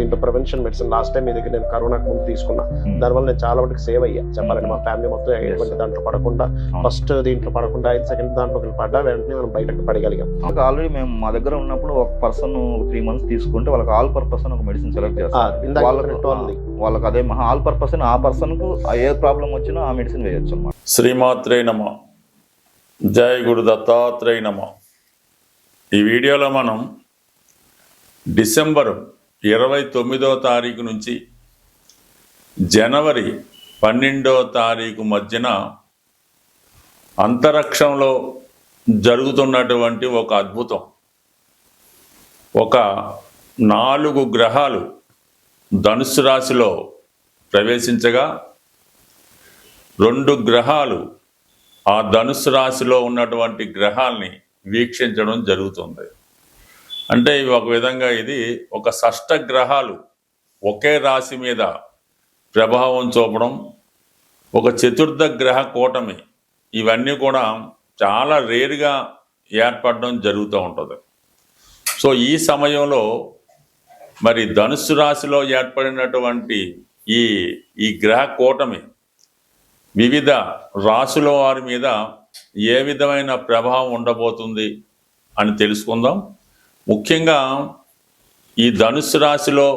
దీంట్లో prevention medicine last time మీ దగ్గర నేను కరోనాకు ముందు తీసుకున్నా. దానివల్ల నేను చాలా వరకు సేవ్ అయ్యా. చెప్పాలంటే మా ఫ్యామిలీ మొత్తం ఎటువంటి దాంట్లో పడకుండా ఫస్ట్ దీంట్లో పడకుండా ఐదు సెకండ్ దాంట్లో పడ్డా వెంటనే మనం బయటకు పడగలిగాం. ఆల్రెడీ మేము మా దగ్గర ఉన్నప్పుడు ఒక పర్సన్ త్రీ మంత్స్ తీసుకుంటే వాళ్ళకి ఆల్ పర్పస్ ఒక మెడిసిన్ సెలెక్ట్ చేస్తారు. వాళ్ళకు. వాళ్ళకి అదే ఆల్ పర్పస్ ఆ పర్సన్కు ఏ ప్రాబ్లం వచ్చినా ఆ మెడిసిన్ వేయొచ్చు అన్నమాట. శ్రీమాత్రే నమ. జయ గురు దత్తాత్రేయ నమ. ఈ వీడియోలో మనం డిసెంబర్ ఇరవై తొమ్మిదవ తారీఖు నుంచి జనవరి పన్నెండో తారీఖు మధ్యన అంతరిక్షంలో జరుగుతున్నటువంటి ఒక అద్భుతం. ఒక నాలుగు గ్రహాలు ధనుసు రాశిలో ప్రవేశించగా రెండు గ్రహాలు ఆ ధనుసు రాశిలో ఉన్నటువంటి గ్రహాల్ని వీక్షించడం జరుగుతుంది. అంటే ఇవి ఒక విధంగా ఇది ఒక షష్ట గ్రహాలు ఒకే రాశి మీద ప్రభావం చూపడం ఒక చతుర్థ గ్రహ కూటమి ఇవన్నీ కూడా చాలా రేరుగా ఏర్పడడం జరుగుతూ ఉంటుంది. సో ఈ సమయంలో మరి ధనుస్సు రాశిలో ఏర్పడినటువంటి ఈ ఈ గ్రహ కూటమి వివిధ రాశుల వారి మీద ఏ విధమైన ప్రభావం ఉండబోతుంది అని తెలుసుకుందాం. ముఖ్యంగా ఈ ధనుసు రాశిలో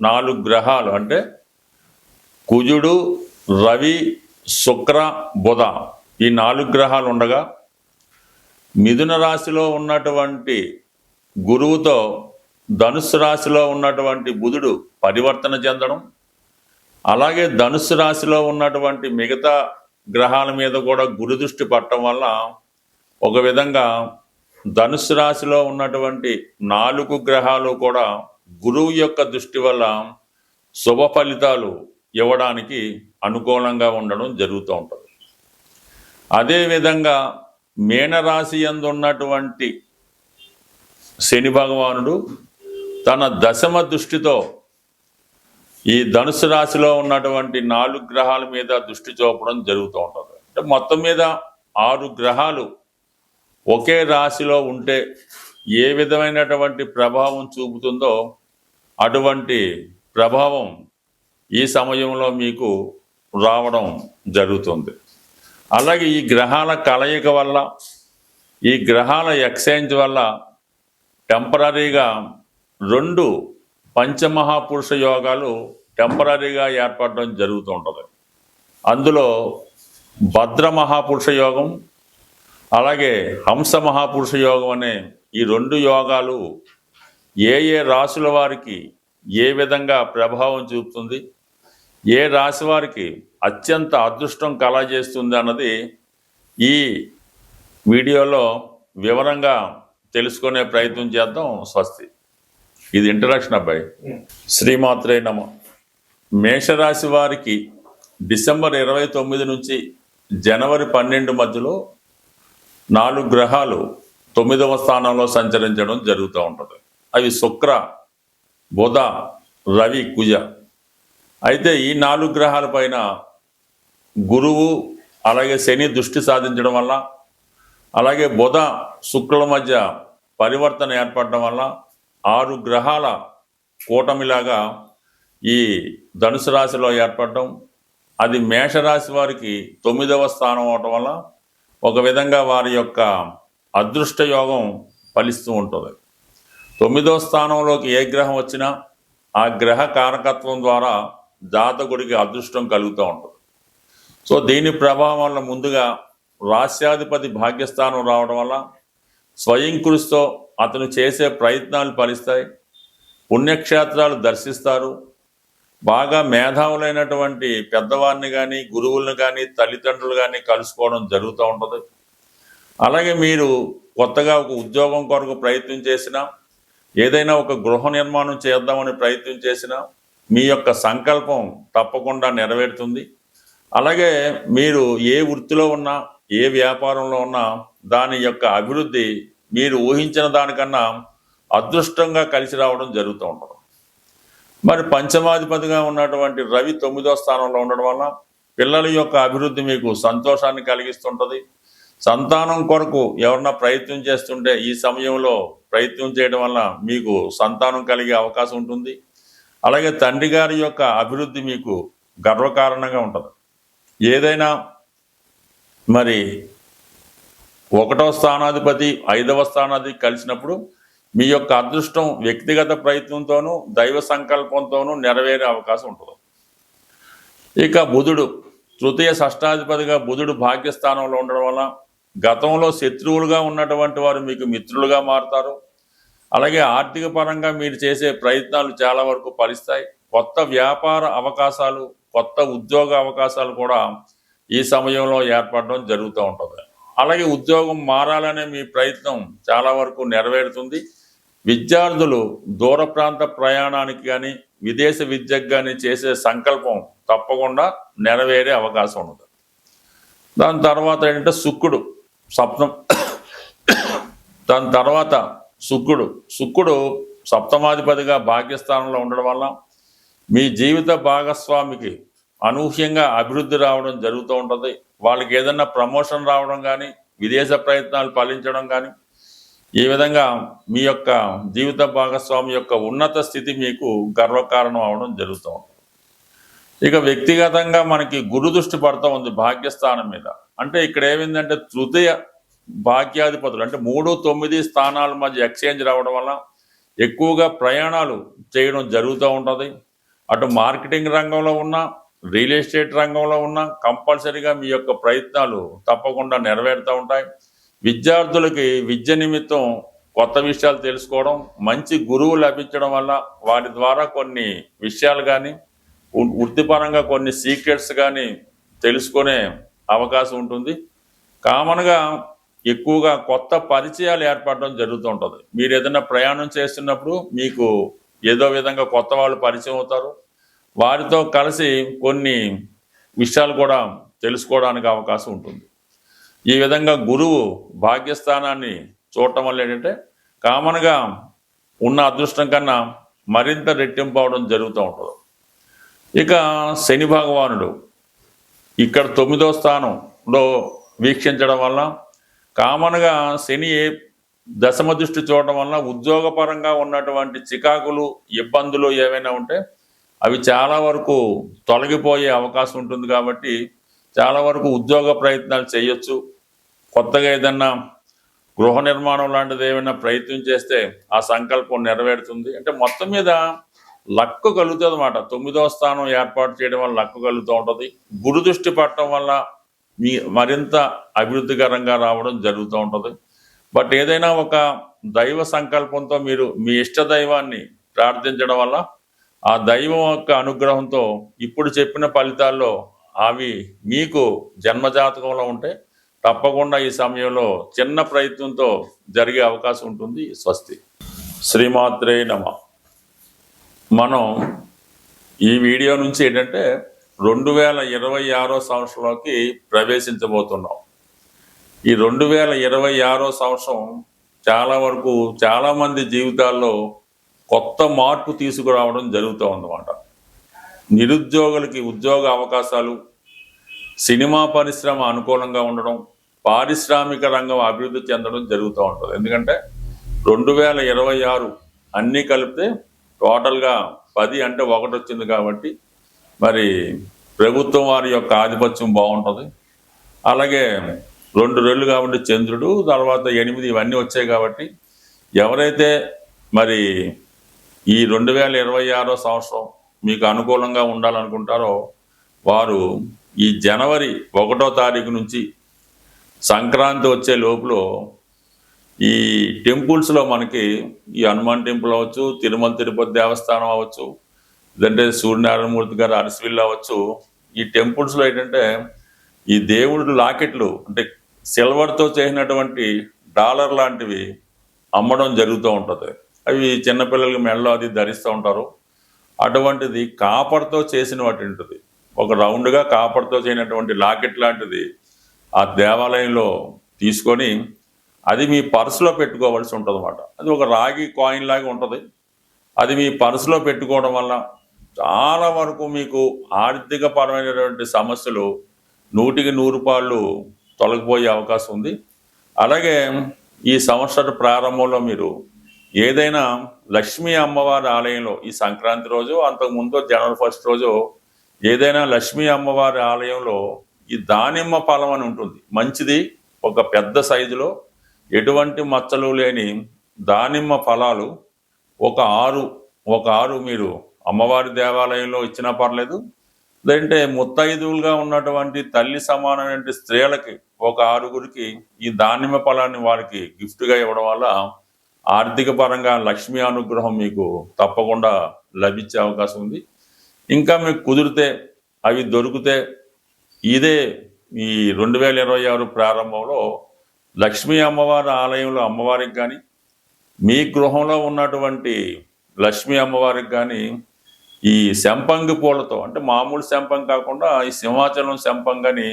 నాలుగు గ్రహాలు అంటే కుజుడు రవి శుక్ర బుధ ఈ నాలుగు గ్రహాలు ఉండగా మిథున రాశిలో ఉన్నటువంటి గురువుతో ధనుసు రాశిలో ఉన్నటువంటి బుధుడు పరివర్తన చెందడం అలాగే ధనుసు రాశిలో ఉన్నటువంటి మిగతా గ్రహాల మీద కూడా గురుదృష్టి పట్టడం వల్ల ఒక విధంగా ధనుసు రాశిలో ఉన్నటువంటి నాలుగు గ్రహాలు కూడా గురువు యొక్క దృష్టి వల్ల శుభ ఫలితాలు ఇవ్వడానికి అనుకూలంగా ఉండడం జరుగుతూ ఉంటుంది. అదేవిధంగా మీనరాశి యందు ఉన్నటువంటి శని భగవానుడు తన దశమ దృష్టితో ఈ ధనుసు రాశిలో ఉన్నటువంటి నాలుగు గ్రహాల మీద దృష్టి చూపడం జరుగుతూ ఉంటుంది. అంటే మొత్తం మీద ఆరు గ్రహాలు ఒకే రాశిలో ఉంటే ఏ విధమైనటువంటి ప్రభావం చూపుతుందో అటువంటి ప్రభావం ఈ సమయంలో మీకు రావడం జరుగుతుంది. అలాగే ఈ గ్రహాల కలయిక వల్ల ఈ గ్రహాల ఎక్స్చేంజ్ వల్ల టెంపరీగా రెండు పంచమహాపురుష యోగాలు టెంపరీగా ఏర్పడడం జరుగుతూ ఉంటుంది. అందులో భద్ర మహాపురుష యోగం అలాగే హంస మహాపురుష యోగం అనే ఈ రెండు యోగాలు ఏ ఏ రాసుల వారికి ఏ విధంగా ప్రభావం చూపుతుంది ఏ రాశి వారికి అత్యంత అదృష్టం కలగజేస్తుంది అన్నది ఈ వీడియోలో వివరంగా తెలుసుకునే ప్రయత్నం చేద్దాం స్వస్తి. ఇది ఇంట్రడక్షన్ అబ్బాయి. శ్రీమాత్రే నమ. మేషరాశి వారికి డిసెంబర్ ఇరవై తొమ్మిది నుంచి జనవరి పన్నెండు మధ్యలో నాలుగు గ్రహాలు తొమ్మిదవ స్థానంలో సంచరించడం జరుగుతూ ఉంటుంది. అవి శుక్ర బుధ రవి కుజ. అయితే ఈ నాలుగు గ్రహాల పైన గురువు అలాగే శని దృష్టి సాధించడం వల్ల అలాగే బుధ శుక్రుల మధ్య పరివర్తన ఏర్పడడం వల్ల ఆరు గ్రహాల కూటమిలాగా ఈ ధనుసు రాశిలో ఏర్పడడం అది మేషరాశి వారికి తొమ్మిదవ స్థానం అవటం వల్ల ఒక విధంగా వారి యొక్క అదృష్ట యోగం ఫలిస్తూ ఉంటుంది. తొమ్మిదవ స్థానంలోకి ఏ గ్రహం వచ్చినా ఆ గ్రహ కారకత్వం ద్వారా జాతకుడికి అదృష్టం కలుగుతూ ఉంటుంది. సో దీని ప్రభావం వల్ల ముందుగా రాస్యాధిపతి భాగ్యస్థానం రావడం వల్ల స్వయం కృషితో అతను చేసే ప్రయత్నాలు ఫలిస్తాయి. పుణ్యక్షేత్రాలు దర్శిస్తారు. బాగా మేధావులైనటువంటి పెద్దవారిని కానీ గురువులను కానీ తల్లిదండ్రులు కానీ కలుసుకోవడం జరుగుతూ ఉంటుంది. అలాగే మీరు కొత్తగా ఒక ఉద్యోగం కొరకు ప్రయత్నం చేసినా ఏదైనా ఒక గృహ నిర్మాణం చేద్దామని ప్రయత్నం చేసినా మీ యొక్క సంకల్పం తప్పకుండా నెరవేరుతుంది. అలాగే మీరు ఏ వృత్తిలో ఉన్నా ఏ వ్యాపారంలో ఉన్నా దాని యొక్క అభివృద్ధి మీరు ఊహించిన దానికన్నా అదృష్టంగా కలిసి రావడం జరుగుతూ ఉంటుంది. మరి పంచమాధిపతిగా ఉన్నటువంటి రవి తొమ్మిదో స్థానంలో ఉండడం వల్ల పిల్లల యొక్క అభివృద్ధి మీకు సంతోషాన్ని కలిగిస్తుంటుంది. సంతానం కొరకు ఎవరన్నా ప్రయత్నం చేస్తుంటే ఈ సమయంలో ప్రయత్నం చేయడం వల్ల మీకు సంతానం కలిగే అవకాశం ఉంటుంది. అలాగే తండ్రి గారి యొక్క అభివృద్ధి మీకు గర్వకారణంగా ఉంటుంది. ఏదైనా మరి ఒకటో స్థానాధిపతి ఐదవ స్థానాధిపతి కలిసినప్పుడు మీ యొక్క అదృష్టం వ్యక్తిగత ప్రయత్నంతోనూ దైవ సంకల్పంతోనూ నెరవేరే అవకాశం ఉంటుంది. ఇక బుధుడు తృతీయ షష్టాధిపతిగా బుధుడు భాగ్యస్థానంలో ఉండడం వల్ల గతంలో శత్రువులుగా ఉన్నటువంటి వారు మీకు మిత్రులుగా మారుతారు. అలాగే ఆర్థిక పరంగా మీరు చేసే ప్రయత్నాలు చాలా వరకు ఫలిస్తాయి. కొత్త వ్యాపార అవకాశాలు కొత్త ఉద్యోగ అవకాశాలు కూడా ఈ సమయంలో ఏర్పడడం జరుగుతూ ఉంటుంది. అలాగే ఉద్యోగం మారాలనే మీ ప్రయత్నం చాలా వరకు నెరవేరుతుంది. విద్యార్థులు దూర ప్రాంత ప్రయాణానికి కానీ విదేశ విద్యకు కానీ చేసే సంకల్పం తప్పకుండా నెరవేరే అవకాశం ఉంది దాని తర్వాత ఏంటంటే శుక్రుడు సప్తం దాని తర్వాత శుక్రుడు. శుక్రుడు సప్తమాధిపతిగా భాగ్యస్థానంలో ఉండడం వల్ల మీ జీవిత భాగస్వామికి అనూహ్యంగా అభివృద్ధి రావడం జరుగుతూ ఉంటుంది. వాళ్ళకి ఏదైనా ప్రమోషన్ రావడం కానీ విదేశ ప్రయత్నాలు ఫలించడం కానీ ఈ విధంగా మీ యొక్క జీవిత భాగస్వామి యొక్క ఉన్నత స్థితి మీకు గర్వకారణం అవడం జరుగుతూ ఉంటుంది. ఇక వ్యక్తిగతంగా మనకి గురు దృష్టి పడుతూ ఉంది భాగ్యస్థానం మీద. అంటే ఇక్కడ ఏమైందంటే తృతీయ భాగ్యాధిపతులు అంటే మూడు తొమ్మిది స్థానాల మధ్య ఎక్స్చేంజ్ రావడం వల్ల ఎక్కువగా ప్రయాణాలు చేయడం జరుగుతూ ఉంటుంది. అటు మార్కెటింగ్ రంగంలో ఉన్న రియల్ ఎస్టేట్ రంగంలో ఉన్న కంపల్సరీగా మీ యొక్క ప్రయత్నాలు తప్పకుండా నెరవేరుతూ ఉంటాయి. విద్యార్థులకి విద్య నిమిత్తం కొత్త విషయాలు తెలుసుకోవడం మంచి గురువు లభించడం వల్ల వారి ద్వారా కొన్ని విషయాలు కానీ వృత్తిపరంగా కొన్ని సీక్రెట్స్ కానీ తెలుసుకునే అవకాశం ఉంటుంది. కామన్గా ఎక్కువగా కొత్త పరిచయాలు ఏర్పడడం జరుగుతూ ఉంటుంది. మీరు ఏదైనా ప్రయాణం చేస్తున్నప్పుడు మీకు ఏదో విధంగా కొత్త వాళ్ళు పరిచయం అవుతారు. వారితో కలిసి కొన్ని విషయాలు కూడా తెలుసుకోవడానికి అవకాశం ఉంటుంది. ఈ విధంగా గురువు భాగ్యస్థానాన్ని చూడటం వల్ల ఏంటంటే కామన్గా ఉన్న అదృష్టం కన్నా మరింత రెట్టింపు అవడం జరుగుతూ ఉంటుంది. ఇక శని భగవానుడు ఇక్కడ తొమ్మిదో స్థానంలో వీక్షించడం వల్ల కామన్గా శని దశమ దృష్టి చూడటం వల్ల ఉద్యోగపరంగా ఉన్నటువంటి చికాకులు ఇబ్బందులు ఏవైనా ఉంటే అవి చాలా వరకు తొలగిపోయే అవకాశం ఉంటుంది కాబట్టి చాలా వరకు ఉద్యోగ ప్రయత్నాలు చేయొచ్చు. కొత్తగా ఏదన్నా గృహ నిర్మాణం లాంటిది ఏమైనా ప్రయత్నం చేస్తే ఆ సంకల్పం నెరవేరుతుంది. అంటే మొత్తం మీద లక్కు కలుగుతుంది అనమాట తొమ్మిదవ స్థానం ఏర్పాటు చేయడం వల్ల లక్కు కలుగుతూ ఉంటుంది. గురు దృష్టి పట్టడం వల్ల మీ మరింత అభివృద్ధికరంగా రావడం జరుగుతూ ఉంటుంది. బట్ ఏదైనా ఒక దైవ సంకల్పంతో మీరు మీ ఇష్ట దైవాన్ని ప్రార్థించడం వల్ల ఆ దైవం యొక్క అనుగ్రహంతో ఇప్పుడు చెప్పిన ఫలితాల్లో అవి మీకు జన్మజాతకంలో ఉంటే తప్పకుండా ఈ సమయంలో చిన్న ప్రయత్నంతో జరిగే అవకాశం ఉంటుంది. స్వస్తి. శ్రీమాత్రే నమ. మనం ఈ వీడియో నుంచి ఏంటంటే రెండు వేల ఇరవై ఆరో సంవత్సరంలోకి ప్రవేశించబోతున్నాం. ఈ రెండు వేల ఇరవై ఆరో సంవత్సరం చాలా వరకు చాలామంది జీవితాల్లో కొత్త మార్పు తీసుకురావడం జరుగుతూ ఉందన్నమాట నిరుద్యోగులకి ఉద్యోగ అవకాశాలు సినిమా పరిశ్రమ అనుకూలంగా ఉండడం పారిశ్రామిక రంగం అభివృద్ధి చెందడం జరుగుతూ ఉంటుంది. ఎందుకంటే రెండు వేల ఇరవై ఆరు అన్నీ కలిపితే టోటల్గా పది అంటే ఒకటి వచ్చింది కాబట్టి మరి ప్రభుత్వం వారి యొక్క ఆధిపత్యం బాగుంటుంది. అలాగే రెండు రెళ్ళు కాబట్టి చంద్రుడు తర్వాత ఎనిమిది ఇవన్నీ వచ్చాయి కాబట్టి ఎవరైతే మరి ఈ రెండు వేల ఇరవై ఆరో సంవత్సరం మీకు అనుకూలంగా ఉండాలనుకుంటారో వారు ఈ జనవరి ఒకటో తారీఖు నుంచి సంక్రాంతి వచ్చే లోపల ఈ టెంపుల్స్లో మనకి ఈ హనుమాన్ టెంపుల్ అవ్వచ్చు తిరుమల తిరుపతి దేవస్థానం అవ్వచ్చు లేదంటే సూర్యనారాయణమూర్తి గారు అరసివిల్లు అవ్వచ్చు. ఈ టెంపుల్స్లో ఏంటంటే ఈ దేవుడు లాకెట్లు అంటే సిల్వర్తో చేసినటువంటి డాలర్ లాంటివి అమ్మడం జరుగుతూ ఉంటుంది. అవి చిన్నపిల్లలకి మెడలో అది ధరిస్తూ ఉంటారు. అటువంటిది కాపర్తో చేసిన వాటి ఉంటుంది. ఒక రౌండ్గా కాపర్తో చేయనటువంటి లాకెట్ లాంటిది ఆ దేవాలయంలో తీసుకొని అది మీ పర్సులో పెట్టుకోవాల్సి ఉంటుంది అనమాట అది ఒక రాగి కాయిన్ లాగా ఉంటుంది. అది మీ పర్సులో పెట్టుకోవడం వల్ల చాలా వరకు మీకు ఆర్థిక పరమైనటువంటి సమస్యలు నూటికి నూరు పాళ్ళు తొలగిపోయే అవకాశం ఉంది. అలాగే ఈ సంవత్సర ప్రారంభంలో మీరు ఏదైనా లక్ష్మీ అమ్మవారి ఆలయంలో ఈ సంక్రాంతి రోజు అంతకుముందు జనవరి ఫస్ట్ రోజు ఏదైనా లక్ష్మీ అమ్మవారి ఆలయంలో ఈ దానిమ్మ ఫలం అని ఉంటుంది. మంచిది. ఒక పెద్ద సైజులో ఎటువంటి మచ్చలు లేని దానిమ్మ ఫలాలు ఒక ఆరు ఒక ఆరు మీరు అమ్మవారి దేవాలయంలో ఇచ్చినా పర్లేదు. లేదంటే ముత్తైదువులుగా ఉన్నటువంటి తల్లి సమానమైన స్త్రీలకి ఒక ఆరుగురికి ఈ దానిమ్మ ఫలాన్ని వారికి గిఫ్ట్గా ఇవ్వడం వల్ల ఆర్థిక పరంగా లక్ష్మీ అనుగ్రహం మీకు తప్పకుండా లభించే అవకాశం ఉంది. ఇంకా మీకు కుదిరితే అవి దొరికితే ఇదే ఈ రెండు వేల ఇరవై ఆరు ప్రారంభంలో లక్ష్మీ అమ్మవారి ఆలయంలో అమ్మవారికి కానీ మీ గృహంలో ఉన్నటువంటి లక్ష్మీ అమ్మవారికి కానీ ఈ శంపంగి పూలతో అంటే మామూలు శంపం కాకుండా ఈ సింహాచలం శంపంగని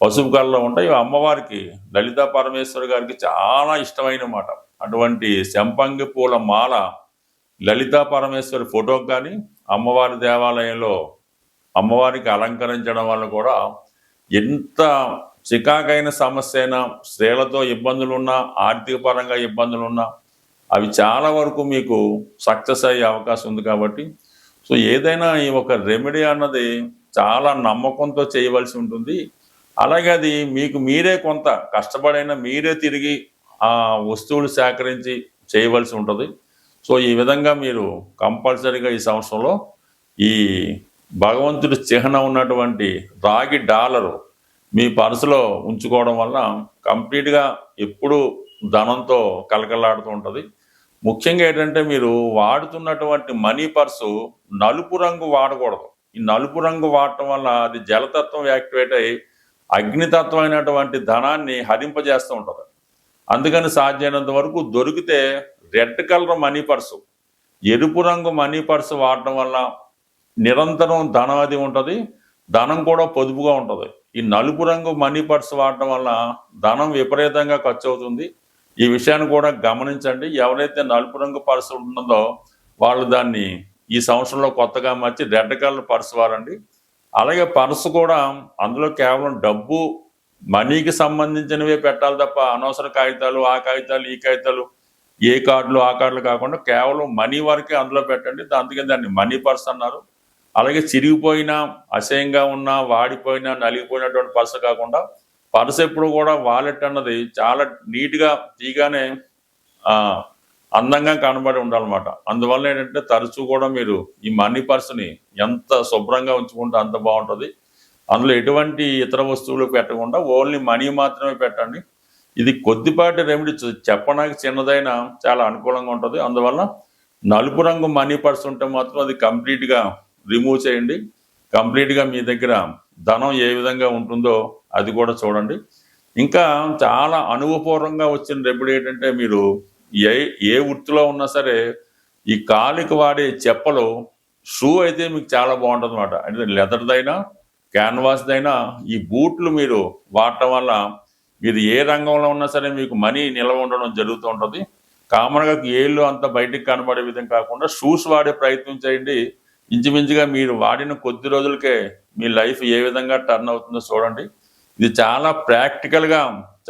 పసుపు కళ్ళలో ఉంటాయి. అమ్మవారికి లలితా పరమేశ్వర్ గారికి చాలా ఇష్టమైన మాట. అటువంటి శంపంగి పూల మాల లలితా పరమేశ్వరి ఫోటోకి కానీ అమ్మవారి దేవాలయంలో అమ్మవారికి అలంకరించడం వల్ల కూడా ఎంత చికాకైన సమస్య అయినా స్త్రీలతో ఇబ్బందులున్నా ఆర్థిక పరంగా ఇబ్బందులున్నా అవి చాలా వరకు మీకు సక్సెస్ అయ్యే అవకాశం ఉంది కాబట్టి. సో ఏదైనా ఈ ఒక రెమెడీ అన్నది చాలా నమ్మకంతో చేయవలసి ఉంటుంది. అలాగే అది మీకు మీరే కొంత కష్టపడైనా మీరే తిరిగి ఆ వస్తువులు సేకరించి చేయవలసి ఉంటుంది. సో ఈ విధంగా మీరు కంపల్సరీగా ఈ సంవత్సరంలో ఈ భగవంతుడి చిహ్నం ఉన్నటువంటి రాగి డాలరు మీ పర్సులో ఉంచుకోవడం వల్ల కంప్లీట్గా ఎప్పుడు ధనంతో కలకలాడుతూ ఉంటుంది. ముఖ్యంగా ఏంటంటే మీరు వాడుతున్నటువంటి మనీ పర్సు నలుపు రంగు వాడకూడదు. ఈ నలుపు రంగు వాడటం వల్ల అది జలతత్వం యాక్టివేట్ అయ్యి అగ్నితత్వమైనటువంటి ధనాన్ని హరింపజేస్తూ ఉంటుంది. అందుకని సాధ్యమైనంత వరకు దొరికితే రెడ్ కలర్ మనీ పర్సు. ఎరుపు రంగు మనీ పర్సు వాడటం వల్ల నిరంతరం ధనం అది ఉంటుంది ధనం కూడా పొదుపుగా ఉంటుంది. ఈ నలుపు రంగు మనీ పర్స్ వాడటం వల్ల ధనం విపరీతంగా ఖర్చు అవుతుంది. ఈ విషయాన్ని కూడా గమనించండి. ఎవరైతే నలుపు రంగు పర్సు ఉంటుందో వాళ్ళు దాన్ని ఈ సంవత్సరంలో కొత్తగా మార్చి రెడ్ కలర్ పర్స్ వాడండి. అలాగే పర్సు కూడా అందులో కేవలం డబ్బు మనీకి సంబంధించినవే పెట్టాలి తప్ప అనవసర కాగితాలు ఆ కాగితాలు ఈ కాగితాలు ఏ కార్డులు ఆ కార్డులు కాకుండా కేవలం మనీ వరకే అందులో పెట్టండి. అందుకే దాన్ని మనీ పర్స్ అన్నారు. అలాగే చిరిగిపోయినా అసహ్యంగా ఉన్నా వాడిపోయినా నలిగిపోయినటువంటి పర్స్ కాకుండా పర్స్ ఎప్పుడు కూడా వాలెట్ అన్నది చాలా నీట్గా తీగానే అందంగా కనబడి ఉండాలన్నమాట. అందువల్ల ఏంటంటే తరచూ కూడా మీరు ఈ మనీ పర్స్ని ఎంత శుభ్రంగా ఉంచుకుంటే అంత బాగుంటుంది. అందులో ఎటువంటి ఇతర వస్తువులు పెట్టకుండా ఓన్లీ మనీ మాత్రమే పెట్టండి. ఇది కొద్దిపాటి రెమెడీ చెప్పడానికి చిన్నదైనా చాలా అనుకూలంగా ఉంటుంది. అందువల్ల నలుపు రంగు మనీ పర్స్ ఉంటే మాత్రం అది కంప్లీట్గా రిమూవ్ చేయండి. కంప్లీట్గా మీ దగ్గర ధనం ఏ విధంగా ఉంటుందో అది కూడా చూడండి. ఇంకా చాలా అనుభవపూర్వంగా వచ్చిన రెమెడీ ఏంటంటే మీరు ఏ ఏ వృత్తిలో ఉన్నా సరే ఈ కాలికి వాడే చెప్పలు షూ అయితే మీకు చాలా బాగుంటుంది అనమాట అంటే లెదర్దైనా క్యాన్వాస్దైనా ఈ బూట్లు మీరు వాడటం వల్ల మీరు ఏ రంగంలో ఉన్నా సరే మీకు మనీ నిల్వ ఉండడం జరుగుతూ ఉంటుంది. కామన్గా ఏళ్ళు అంత బయటికి కనబడే విధంగా కాకుండా షూస్ వాడే ప్రయత్నం చేయండి. ఇంచుమించుగా మీరు వాడిన కొద్ది రోజులకే మీ లైఫ్ ఏ విధంగా టర్న్ అవుతుందో చూడండి. ఇది చాలా ప్రాక్టికల్గా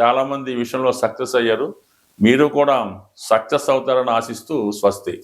చాలామంది ఈ విషయంలో సక్సెస్ అయ్యారు. మీరు కూడా సక్సెస్ అవుతారని ఆశిస్తూ స్వస్తి.